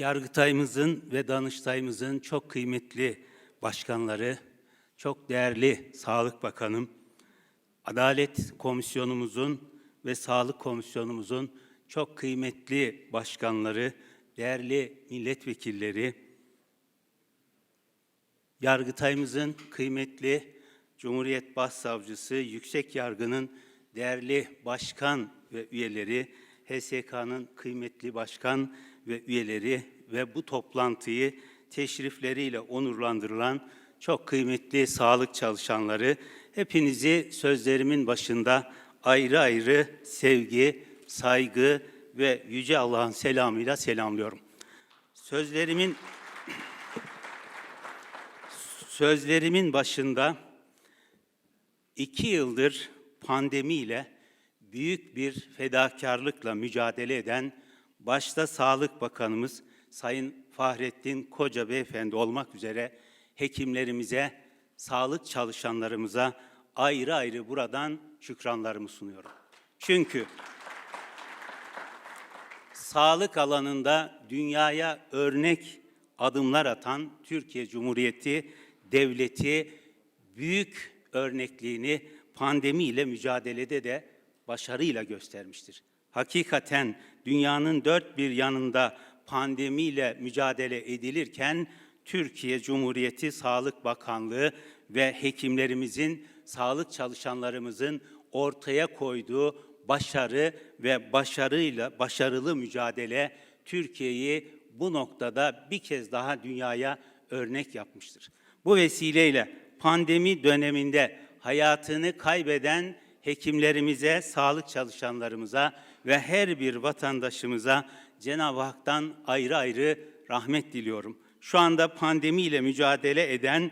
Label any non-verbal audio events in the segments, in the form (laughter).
Yargıtayımızın ve Danıştayımızın çok kıymetli başkanları, çok değerli Sağlık Bakanım, Adalet Komisyonumuzun ve Sağlık Komisyonumuzun çok kıymetli başkanları, değerli milletvekilleri, Yargıtayımızın kıymetli Cumhuriyet Başsavcısı, Yüksek Yargı'nın değerli başkan ve üyeleri, HSK'nın kıymetli başkan ve üyeleri ve bu toplantıyı teşrifleriyle onurlandırılan çok kıymetli sağlık çalışanları, hepinizi sözlerimin başında ayrı ayrı sevgi, saygı ve Yüce Allah'ın selamıyla selamlıyorum. Sözlerimin sözlerimin başında iki yıldır pandemiyle büyük bir fedakarlıkla mücadele eden başta Sağlık Bakanımız Sayın Fahrettin Koca Beyefendi olmak üzere hekimlerimize, sağlık çalışanlarımıza ayrı ayrı buradan şükranlarımı sunuyorum. Çünkü sağlık alanında dünyaya örnek adımlar atan Türkiye Cumhuriyeti devleti büyük örnekliğini pandemiyle mücadelede de başarıyla göstermiştir. Hakikaten dünyanın dört bir yanında pandemiyle mücadele edilirken Türkiye Cumhuriyeti Sağlık Bakanlığı ve hekimlerimizin, sağlık çalışanlarımızın ortaya koyduğu başarı ve başarıyla başarılı mücadele Türkiye'yi bu noktada bir kez daha dünyaya örnek yapmıştır. Bu vesileyle pandemi döneminde hayatını kaybeden hekimlerimize, sağlık çalışanlarımıza ve her bir vatandaşımıza Cenab-ı Hak'tan ayrı ayrı rahmet diliyorum. Şu anda pandemiyle mücadele eden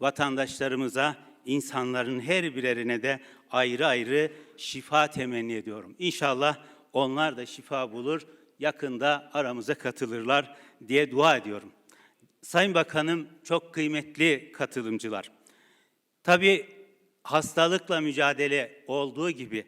vatandaşlarımıza, insanların her birerine de ayrı ayrı şifa temenni ediyorum. İnşallah onlar da şifa bulur, yakında aramıza katılırlar diye dua ediyorum. Sayın Bakanım, çok kıymetli katılımcılar. Tabii hastalıkla mücadele olduğu gibi,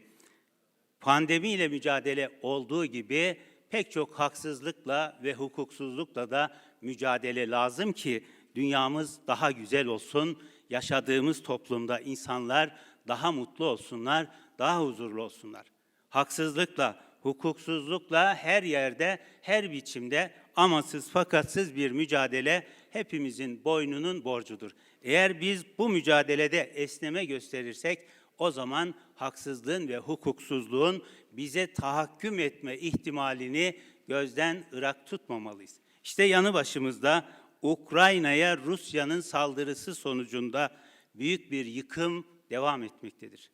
pandemiyle mücadele olduğu gibi pek çok haksızlıkla ve hukuksuzlukla da mücadele lazım ki dünyamız daha güzel olsun, yaşadığımız toplumda insanlar daha mutlu olsunlar, daha huzurlu olsunlar. Haksızlıkla, hukuksuzlukla her yerde, her biçimde amasız fakatsız bir mücadele hepimizin boynunun borcudur. Eğer biz bu mücadelede esneme gösterirsek o zaman haksızlığın ve hukuksuzluğun bize tahakküm etme ihtimalini gözden ırak tutmamalıyız. İşte yanı başımızda Ukrayna'ya Rusya'nın saldırısı sonucunda büyük bir yıkım devam etmektedir.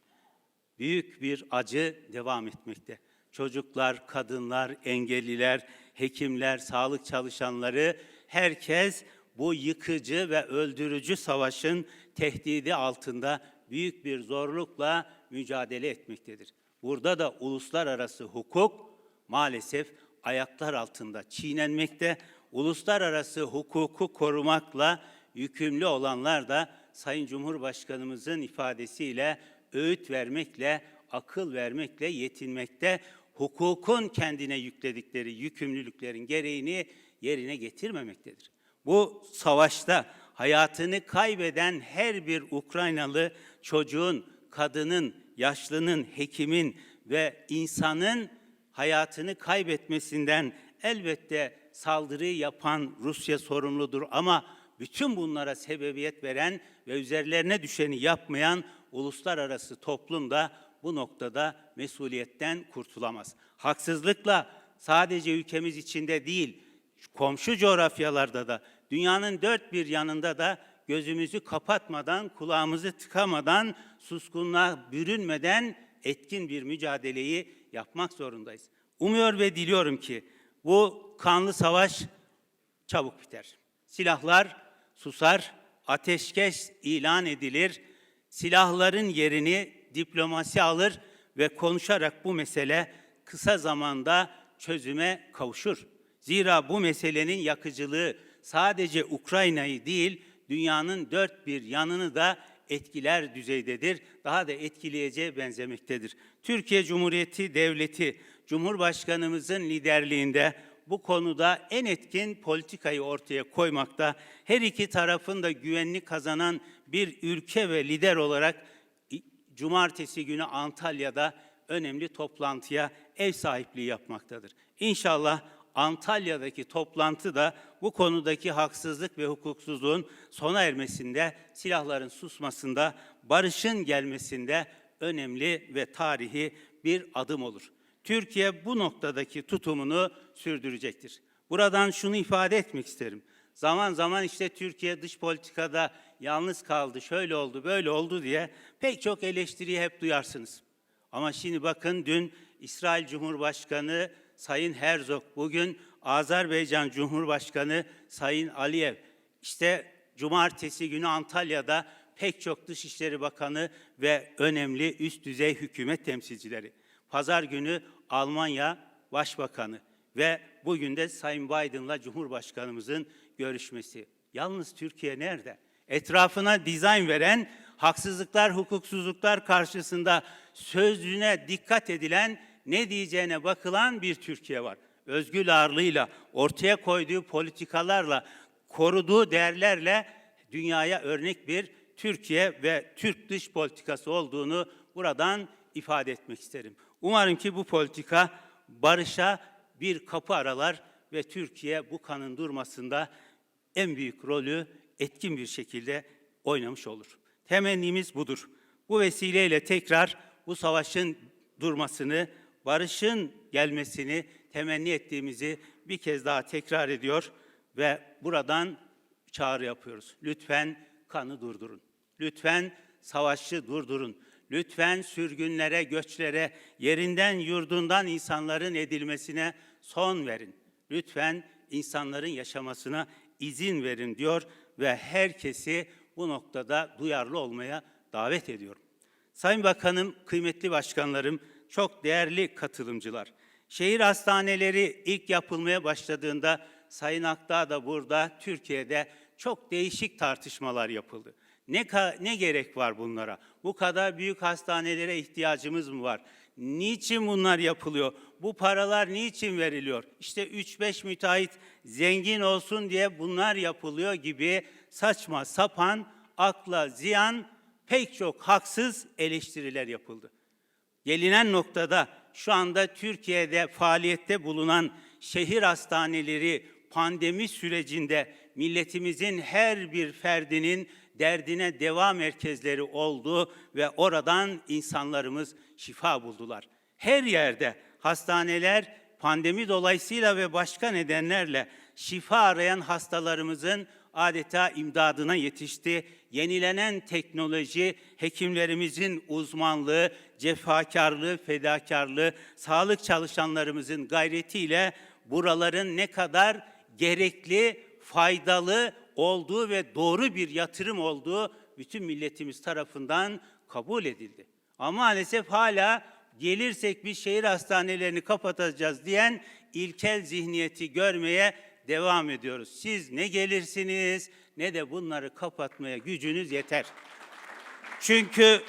Büyük bir acı devam etmekte. Çocuklar, kadınlar, engelliler, hekimler, sağlık çalışanları herkes bu yıkıcı ve öldürücü savaşın tehdidi altında büyük bir zorlukla mücadele etmektedir. Burada da uluslararası hukuk maalesef ayaklar altında çiğnenmekte. Uluslararası hukuku korumakla yükümlü olanlar da Sayın Cumhurbaşkanımızın ifadesiyle öğüt vermekle, akıl vermekle yetinmekte. Hukukun kendine yükledikleri yükümlülüklerin gereğini yerine getirmemektedir. Bu savaşta hayatını kaybeden her bir Ukraynalı çocuğun, kadının, yaşlının, hekimin ve insanın hayatını kaybetmesinden elbette saldırıyı yapan Rusya sorumludur ama bütün bunlara sebebiyet veren ve üzerlerine düşeni yapmayan uluslararası toplum da bu noktada mesuliyetten kurtulamaz. Haksızlıkla sadece ülkemiz içinde değil, komşu coğrafyalarda da, dünyanın dört bir yanında da gözümüzü kapatmadan, kulağımızı tıkamadan, suskunluğa bürünmeden etkin bir mücadeleyi yapmak zorundayız. Umuyor ve diliyorum ki bu kanlı savaş çabuk biter. Silahlar susar, ateşkes ilan edilir, silahların yerini diplomasi alır ve konuşarak bu mesele kısa zamanda çözüme kavuşur. Zira bu meselenin yakıcılığı sadece Ukrayna'yı değil, dünyanın dört bir yanını da etkiler düzeydedir. Daha da etkileyeceğe benzemektedir. Türkiye Cumhuriyeti Devleti, Cumhurbaşkanımızın liderliğinde bu konuda en etkin politikayı ortaya koymakta, her iki tarafın da güvenini kazanan bir ülke ve lider olarak cumartesi günü Antalya'da önemli toplantıya ev sahipliği yapmaktadır. İnşallah Antalya'daki toplantı da bu konudaki haksızlık ve hukuksuzluğun sona ermesinde, silahların susmasında, barışın gelmesinde önemli ve tarihi bir adım olur. Türkiye bu noktadaki tutumunu sürdürecektir. Buradan şunu ifade etmek isterim. Zaman zaman işte Türkiye dış politikada yalnız kaldı, şöyle oldu, böyle oldu diye pek çok eleştiriyi hep duyarsınız. Ama şimdi bakın dün İsrail Cumhurbaşkanı Sayın Herzog, bugün Azerbaycan Cumhurbaşkanı Sayın Aliyev, işte cumartesi günü Antalya'da pek çok Dışişleri Bakanı ve önemli üst düzey hükümet temsilcileri. Pazar günü Almanya Başbakanı ve bugün de Sayın Biden'la Cumhurbaşkanımızın görüşmesi. Yalnız Türkiye nerede? Etrafına dizayn veren, haksızlıklar, hukuksuzluklar karşısında sözlüğüne dikkat edilen, ne diyeceğine bakılan bir Türkiye var. Özgül ağırlığıyla, ortaya koyduğu politikalarla, koruduğu değerlerle dünyaya örnek bir Türkiye ve Türk dış politikası olduğunu buradan ifade etmek isterim. Umarım ki bu politika barışa bir kapı aralar ve Türkiye bu kanın durmasında en büyük rolü etkin bir şekilde oynamış olur. Temennimiz budur. Bu vesileyle tekrar bu savaşın durmasını, barışın gelmesini temenni ettiğimizi bir kez daha tekrar ediyor ve buradan çağrı yapıyoruz. Lütfen kanı durdurun. Lütfen savaşı durdurun. Lütfen sürgünlere, göçlere, yerinden yurdundan insanların edilmesine son verin. Lütfen insanların yaşamasına izin verin diyor ve herkesi bu noktada duyarlı olmaya davet ediyorum. Sayın Bakanım, kıymetli başkanlarım, çok değerli katılımcılar. Şehir hastaneleri ilk yapılmaya başladığında Sayın Akdağ da burada Türkiye'de çok değişik tartışmalar yapıldı. Ne, ne gerek var bunlara? Bu kadar büyük hastanelere ihtiyacımız mı var? Niçin bunlar yapılıyor? Bu paralar niçin veriliyor? İşte 3-5 müteahhit zengin olsun diye bunlar yapılıyor gibi saçma sapan, akla ziyan pek çok haksız eleştiriler yapıldı. Gelinen noktada şu anda Türkiye'de faaliyette bulunan şehir hastaneleri pandemi sürecinde milletimizin her bir ferdinin derdine deva merkezleri oldu ve oradan insanlarımız şifa buldular. Her yerde hastaneler pandemi dolayısıyla ve başka nedenlerle şifa arayan hastalarımızın adeta imdadına yetişti. Yenilenen teknoloji, hekimlerimizin uzmanlığı, cefakarlığı, fedakarlığı, sağlık çalışanlarımızın gayretiyle buraların ne kadar gerekli, faydalı olduğu ve doğru bir yatırım olduğu bütün milletimiz tarafından kabul edildi. Ama maalesef hala gelirsek biz şehir hastanelerini kapatacağız diyen ilkel zihniyeti görmeye devam ediyoruz. Siz ne gelirsiniz ne de bunları kapatmaya gücünüz yeter. Çünkü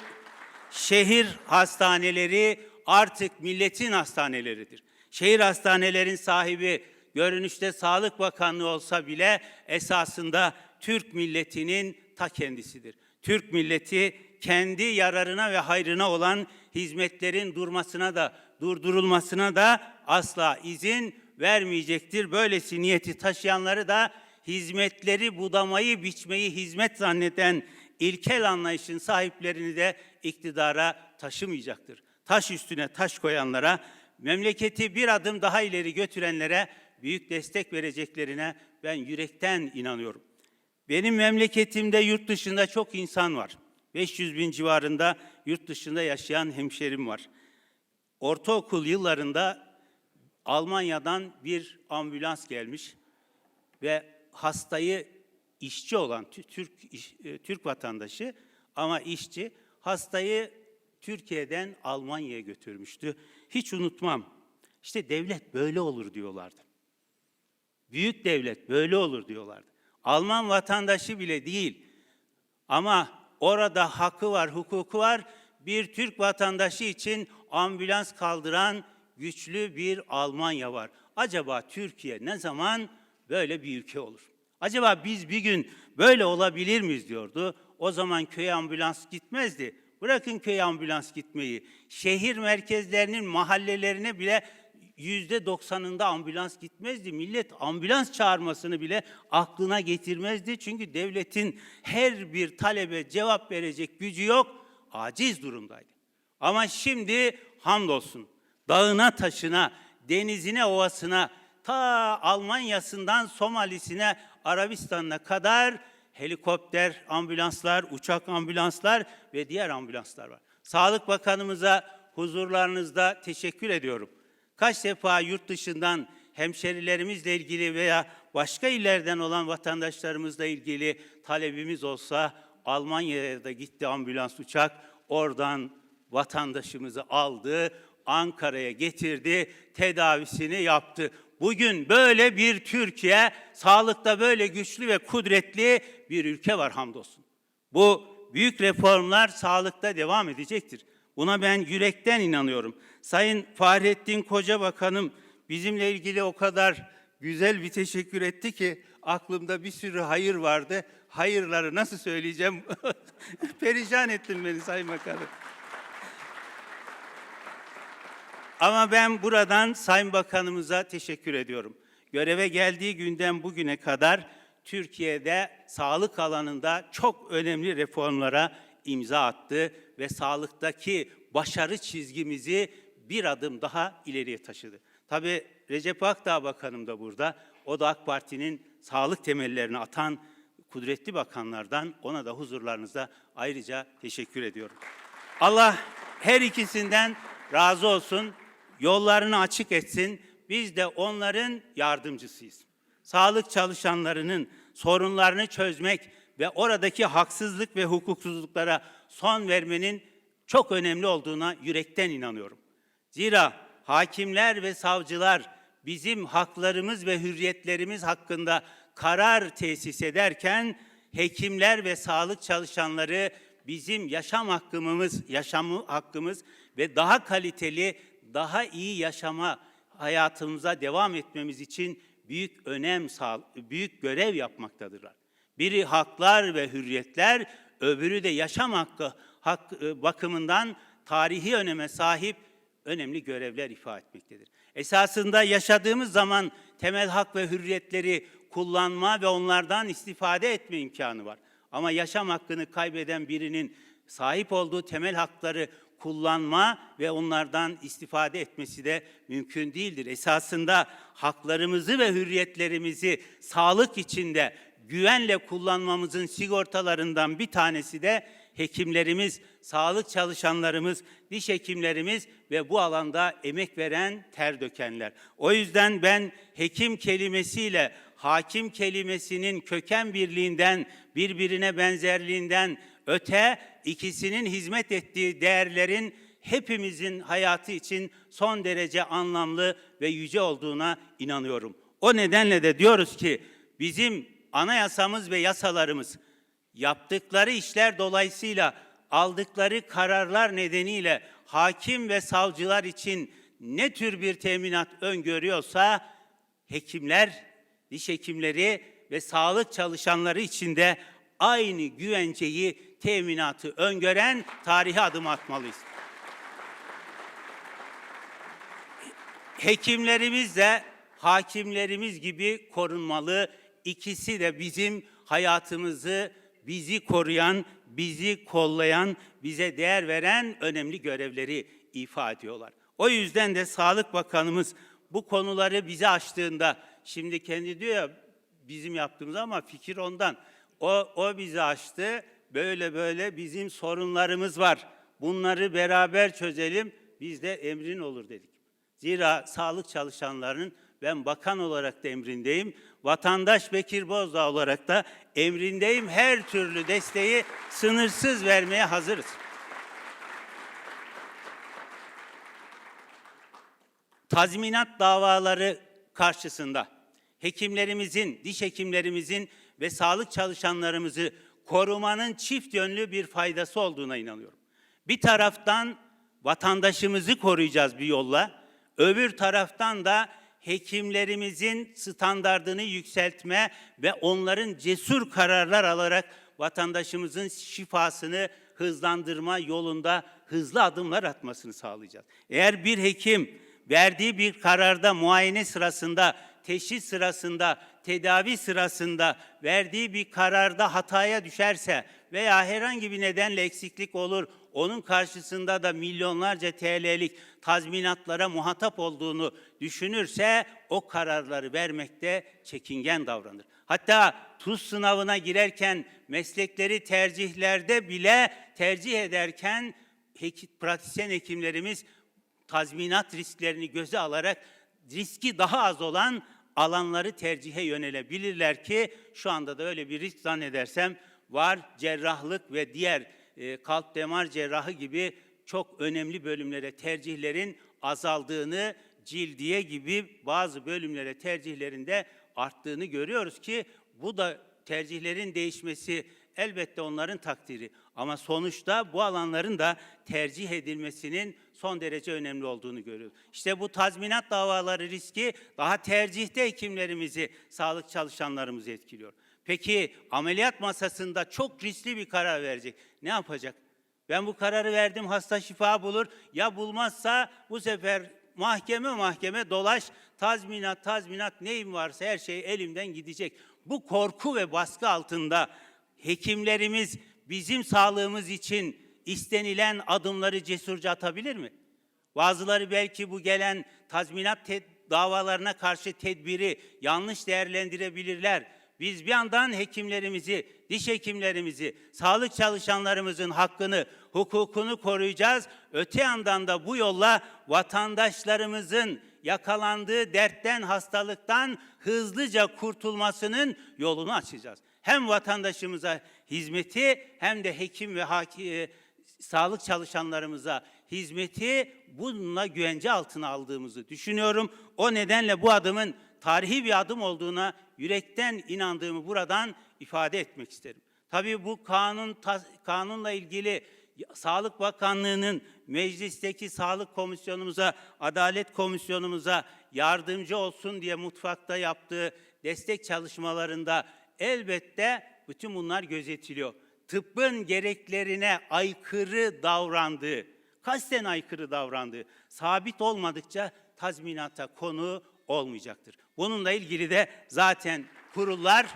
şehir hastaneleri artık milletin hastaneleridir. Şehir hastanelerin sahibi görünüşte Sağlık Bakanlığı olsa bile esasında Türk milletinin ta kendisidir. Türk milleti kendi yararına ve hayrına olan hizmetlerin durmasına da durdurulmasına da asla izin vermeyecektir. Böylesi niyeti taşıyanları da hizmetleri budamayı, biçmeyi hizmet zanneden ilkel anlayışın sahiplerini de iktidara taşımayacaktır. Taş üstüne taş koyanlara, memleketi bir adım daha ileri götürenlere büyük destek vereceklerine ben yürekten inanıyorum. Benim memleketimde yurt dışında çok insan var. 500 bin civarında yurt dışında yaşayan hemşerim var. Ortaokul yıllarında Almanya'dan bir ambulans gelmiş ve hastayı işçi olan Tü- Türk e, Türk vatandaşı ama işçi hastayı Türkiye'den Almanya'ya götürmüştü. Hiç unutmam. İşte devlet böyle olur diyorlardı. Büyük devlet böyle olur diyorlardı. Alman vatandaşı bile değil. Ama orada hakkı var, hukuku var. Bir Türk vatandaşı için ambulans kaldıran güçlü bir Almanya var. acaba Türkiye ne zaman böyle bir ülke olur? Acaba biz bir gün böyle olabilir miyiz diyordu. O zaman köye ambulans gitmezdi. Bırakın köye ambulans gitmeyi. Şehir merkezlerinin mahallelerine bile yüzde doksanında ambulans gitmezdi. Millet ambulans çağırmasını bile aklına getirmezdi. Çünkü devletin her bir talebe cevap verecek gücü yok. Aciz durumdaydı. Ama şimdi hamdolsun dağına taşına, denizine, ovasına, ta Almanya'sından Somalisine, Arabistan'a kadar helikopter ambulanslar, uçak ambulanslar ve diğer ambulanslar var. Sağlık Bakanımıza huzurlarınızda teşekkür ediyorum. Kaç defa yurt dışından hemşerilerimizle ilgili veya başka illerden olan vatandaşlarımızla ilgili talebimiz olsa Almanya'ya da gitti ambulans uçak, oradan vatandaşımızı aldı, Ankara'ya getirdi, tedavisini yaptı. Bugün böyle bir Türkiye, sağlıkta böyle güçlü ve kudretli bir ülke var hamdolsun. Bu büyük reformlar sağlıkta devam edecektir. Buna ben yürekten inanıyorum. Sayın Fahrettin Koca Bakanım bizimle ilgili o kadar güzel bir teşekkür etti ki aklımda bir sürü hayır vardı. Hayırları nasıl söyleyeceğim? (laughs) Perişan ettin beni Sayın Bakanım. Ama ben buradan Sayın Bakanımıza teşekkür ediyorum. Göreve geldiği günden bugüne kadar Türkiye'de sağlık alanında çok önemli reformlara imza attı ve sağlıktaki başarı çizgimizi bir adım daha ileriye taşıdı. Tabii Recep Akdağ Bakanım da burada. O da AK Parti'nin sağlık temellerini atan kudretli bakanlardan ona da huzurlarınızda ayrıca teşekkür ediyorum. Allah her ikisinden razı olsun, yollarını açık etsin. Biz de onların yardımcısıyız. Sağlık çalışanlarının sorunlarını çözmek ve oradaki haksızlık ve hukuksuzluklara son vermenin çok önemli olduğuna yürekten inanıyorum. Zira hakimler ve savcılar bizim haklarımız ve hürriyetlerimiz hakkında karar tesis ederken hekimler ve sağlık çalışanları bizim yaşam hakkımız, yaşamı hakkımız ve daha kaliteli, daha iyi yaşama hayatımıza devam etmemiz için büyük önem büyük görev yapmaktadırlar. Biri haklar ve hürriyetler, öbürü de yaşam hakkı hak, e, bakımından tarihi öneme sahip önemli görevler ifa etmektedir. Esasında yaşadığımız zaman temel hak ve hürriyetleri kullanma ve onlardan istifade etme imkanı var. Ama yaşam hakkını kaybeden birinin sahip olduğu temel hakları kullanma ve onlardan istifade etmesi de mümkün değildir. Esasında haklarımızı ve hürriyetlerimizi sağlık içinde güvenle kullanmamızın sigortalarından bir tanesi de hekimlerimiz, sağlık çalışanlarımız, diş hekimlerimiz ve bu alanda emek veren, ter dökenler. O yüzden ben hekim kelimesiyle hakim kelimesinin köken birliğinden, birbirine benzerliğinden öte ikisinin hizmet ettiği değerlerin hepimizin hayatı için son derece anlamlı ve yüce olduğuna inanıyorum. O nedenle de diyoruz ki bizim anayasamız ve yasalarımız yaptıkları işler dolayısıyla aldıkları kararlar nedeniyle hakim ve savcılar için ne tür bir teminat öngörüyorsa hekimler, diş hekimleri ve sağlık çalışanları için de aynı güvenceyi, teminatı öngören tarihe adım atmalıyız. Hekimlerimiz de hakimlerimiz gibi korunmalı. İkisi de bizim hayatımızı bizi koruyan, bizi kollayan, bize değer veren önemli görevleri ifa ediyorlar. O yüzden de Sağlık Bakanımız bu konuları bize açtığında, şimdi kendi diyor ya bizim yaptığımız ama fikir ondan. O, o bizi açtı, böyle böyle bizim sorunlarımız var. Bunları beraber çözelim, biz de emrin olur dedik. Zira sağlık çalışanlarının ben bakan olarak da emrindeyim. Vatandaş Bekir Bozdağ olarak da emrindeyim. Her türlü desteği sınırsız vermeye hazırız. Tazminat davaları karşısında hekimlerimizin, diş hekimlerimizin ve sağlık çalışanlarımızı korumanın çift yönlü bir faydası olduğuna inanıyorum. Bir taraftan vatandaşımızı koruyacağız bir yolla, öbür taraftan da hekimlerimizin standardını yükseltme ve onların cesur kararlar alarak vatandaşımızın şifasını hızlandırma yolunda hızlı adımlar atmasını sağlayacağız. Eğer bir hekim verdiği bir kararda muayene sırasında, teşhis sırasında, tedavi sırasında verdiği bir kararda hataya düşerse veya herhangi bir nedenle eksiklik olur, onun karşısında da milyonlarca TL'lik tazminatlara muhatap olduğunu düşünürse o kararları vermekte çekingen davranır. Hatta TUS sınavına girerken meslekleri tercihlerde bile tercih ederken pratisyen hekimlerimiz tazminat risklerini göze alarak riski daha az olan alanları tercihe yönelebilirler ki şu anda da öyle bir risk zannedersem var. Cerrahlık ve diğer e, kalp damar cerrahı gibi çok önemli bölümlere tercihlerin azaldığını, cildiye gibi bazı bölümlere tercihlerinde arttığını görüyoruz ki bu da tercihlerin değişmesi elbette onların takdiri. Ama sonuçta bu alanların da tercih edilmesinin son derece önemli olduğunu görüyoruz. İşte bu tazminat davaları riski daha tercihte hekimlerimizi, sağlık çalışanlarımızı etkiliyor. Peki ameliyat masasında çok riskli bir karar verecek. Ne yapacak? Ben bu kararı verdim hasta şifa bulur. Ya bulmazsa bu sefer mahkeme mahkeme dolaş tazminat tazminat neyim varsa her şey elimden gidecek. Bu korku ve baskı altında hekimlerimiz bizim sağlığımız için istenilen adımları cesurca atabilir mi? Bazıları belki bu gelen tazminat davalarına karşı tedbiri yanlış değerlendirebilirler. Biz bir yandan hekimlerimizi, diş hekimlerimizi, sağlık çalışanlarımızın hakkını, hukukunu koruyacağız. Öte yandan da bu yolla vatandaşlarımızın yakalandığı dertten, hastalıktan hızlıca kurtulmasının yolunu açacağız. Hem vatandaşımıza hizmeti hem de hekim ve haki, sağlık çalışanlarımıza hizmeti bununla güvence altına aldığımızı düşünüyorum. O nedenle bu adımın tarihi bir adım olduğuna yürekten inandığımı buradan ifade etmek isterim. Tabii bu kanun kanunla ilgili Sağlık Bakanlığı'nın meclisteki sağlık komisyonumuza, adalet komisyonumuza yardımcı olsun diye mutfakta yaptığı destek çalışmalarında elbette bütün bunlar gözetiliyor. Tıbbın gereklerine aykırı davrandığı, kasten aykırı davrandığı sabit olmadıkça tazminata konu olmayacaktır. Bununla ilgili de zaten kurullar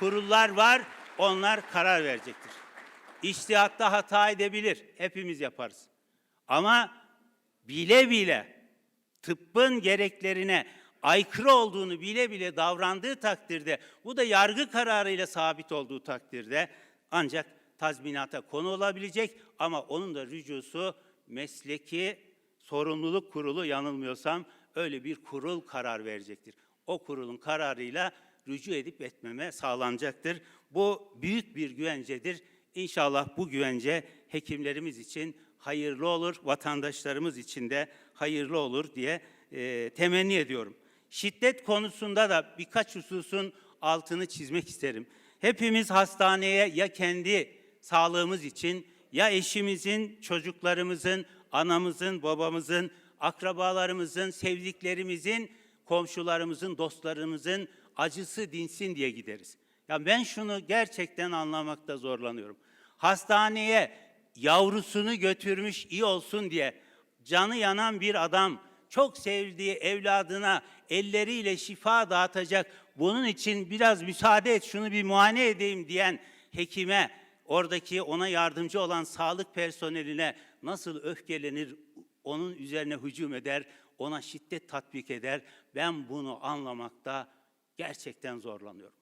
kurullar var. Onlar karar verecektir. İştihatta hata edebilir. Hepimiz yaparız. Ama bile bile tıbbın gereklerine aykırı olduğunu bile bile davrandığı takdirde, bu da yargı kararıyla sabit olduğu takdirde ancak tazminata konu olabilecek ama onun da rücusu mesleki sorumluluk kurulu yanılmıyorsam öyle bir kurul karar verecektir. O kurulun kararıyla rücu edip etmeme sağlanacaktır. Bu büyük bir güvencedir. İnşallah bu güvence hekimlerimiz için hayırlı olur, vatandaşlarımız için de hayırlı olur diye e, temenni ediyorum. Şiddet konusunda da birkaç hususun altını çizmek isterim. Hepimiz hastaneye ya kendi sağlığımız için ya eşimizin, çocuklarımızın, anamızın, babamızın, akrabalarımızın, sevdiklerimizin, komşularımızın, dostlarımızın acısı dinsin diye gideriz. Ya ben şunu gerçekten anlamakta zorlanıyorum. Hastaneye yavrusunu götürmüş iyi olsun diye canı yanan bir adam çok sevdiği evladına elleriyle şifa dağıtacak. Bunun için biraz müsaade et şunu bir muayene edeyim diyen hekime, oradaki ona yardımcı olan sağlık personeline nasıl öfkelenir, onun üzerine hücum eder, ona şiddet tatbik eder. Ben bunu anlamakta gerçekten zorlanıyorum.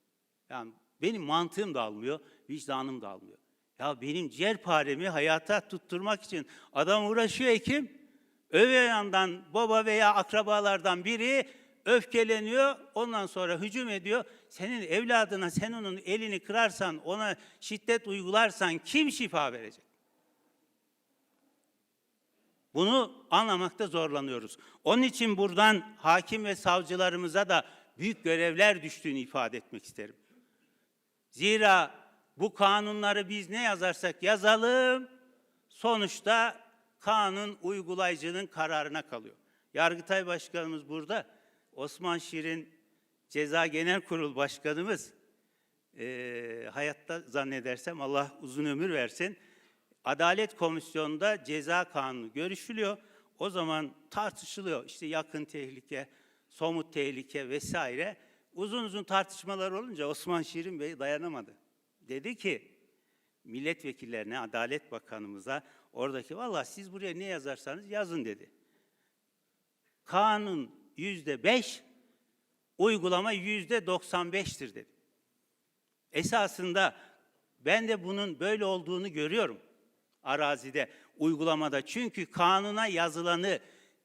Yani benim mantığım da almıyor, vicdanım da almıyor. Ya benim ciğerparemi hayata tutturmak için adam uğraşıyor hekim. Öve yandan baba veya akrabalardan biri öfkeleniyor, ondan sonra hücum ediyor. Senin evladına sen onun elini kırarsan, ona şiddet uygularsan kim şifa verecek? Bunu anlamakta zorlanıyoruz. Onun için buradan hakim ve savcılarımıza da büyük görevler düştüğünü ifade etmek isterim. Zira bu kanunları biz ne yazarsak yazalım, sonuçta kanun uygulayıcının kararına kalıyor. Yargıtay Başkanımız burada. Osman Şirin Ceza Genel Kurul Başkanımız e, hayatta zannedersem Allah uzun ömür versin. Adalet Komisyonu'nda ceza kanunu görüşülüyor. O zaman tartışılıyor. İşte yakın tehlike, somut tehlike vesaire. Uzun uzun tartışmalar olunca Osman Şirin Bey dayanamadı. Dedi ki milletvekillerine, Adalet Bakanımıza oradaki valla siz buraya ne yazarsanız yazın dedi. Kanun yüzde beş, uygulama yüzde doksan beştir dedi. Esasında ben de bunun böyle olduğunu görüyorum arazide, uygulamada. Çünkü kanuna yazılanı,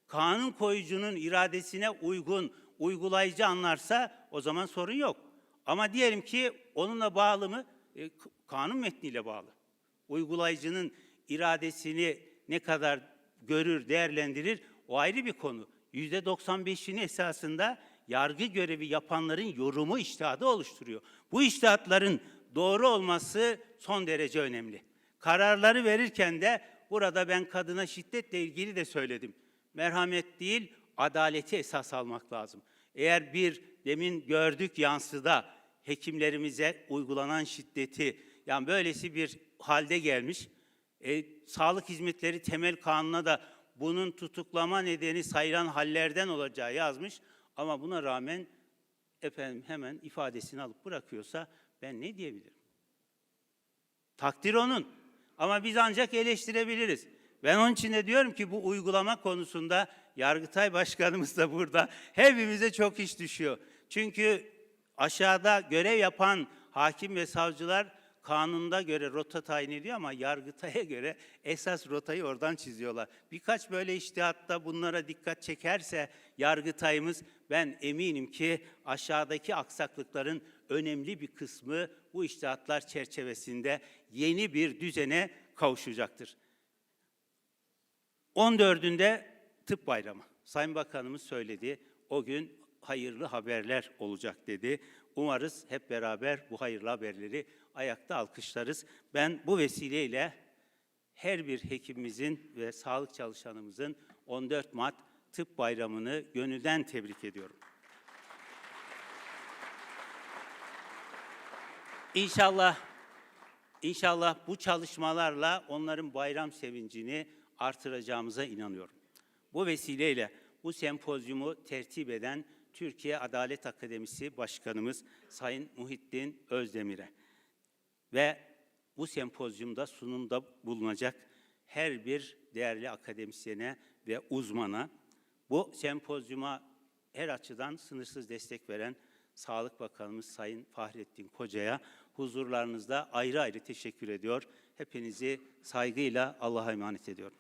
kanun koyucunun iradesine uygun, uygulayıcı anlarsa o zaman sorun yok. Ama diyelim ki onunla bağlı mı? E, kanun metniyle bağlı. Uygulayıcının iradesini ne kadar görür, değerlendirir o ayrı bir konu. Yüzde 95'ini esasında yargı görevi yapanların yorumu iştihadı oluşturuyor. Bu iştihatların doğru olması son derece önemli. Kararları verirken de burada ben kadına şiddetle ilgili de söyledim. Merhamet değil, adaleti esas almak lazım. Eğer bir demin gördük yansıda hekimlerimize uygulanan şiddeti, yani böylesi bir halde gelmiş. E, sağlık hizmetleri temel kanuna da bunun tutuklama nedeni sayılan hallerden olacağı yazmış. Ama buna rağmen efendim hemen ifadesini alıp bırakıyorsa ben ne diyebilirim? Takdir onun. Ama biz ancak eleştirebiliriz. Ben onun için de diyorum ki bu uygulama konusunda Yargıtay Başkanımız da burada. Hepimize çok iş düşüyor. Çünkü aşağıda görev yapan hakim ve savcılar kanunda göre rota tayin ediyor ama Yargıtay'a (laughs) göre esas rotayı oradan çiziyorlar. Birkaç böyle iştihatta bunlara dikkat çekerse Yargıtay'ımız ben eminim ki aşağıdaki aksaklıkların önemli bir kısmı bu iştihatlar çerçevesinde yeni bir düzene kavuşacaktır. 14'ünde tıp bayramı. Sayın Bakanımız söyledi. O gün hayırlı haberler olacak dedi. Umarız hep beraber bu hayırlı haberleri ayakta alkışlarız. Ben bu vesileyle her bir hekimimizin ve sağlık çalışanımızın 14 Mart Tıp Bayramı'nı gönülden tebrik ediyorum. İnşallah İnşallah bu çalışmalarla onların bayram sevincini artıracağımıza inanıyorum. Bu vesileyle bu sempozyumu tertip eden Türkiye Adalet Akademisi Başkanımız Sayın Muhittin Özdemir'e ve bu sempozyumda sunumda bulunacak her bir değerli akademisyene ve uzmana bu sempozyuma her açıdan sınırsız destek veren Sağlık Bakanımız Sayın Fahrettin Koca'ya huzurlarınızda ayrı ayrı teşekkür ediyor. Hepinizi saygıyla Allah'a emanet ediyorum.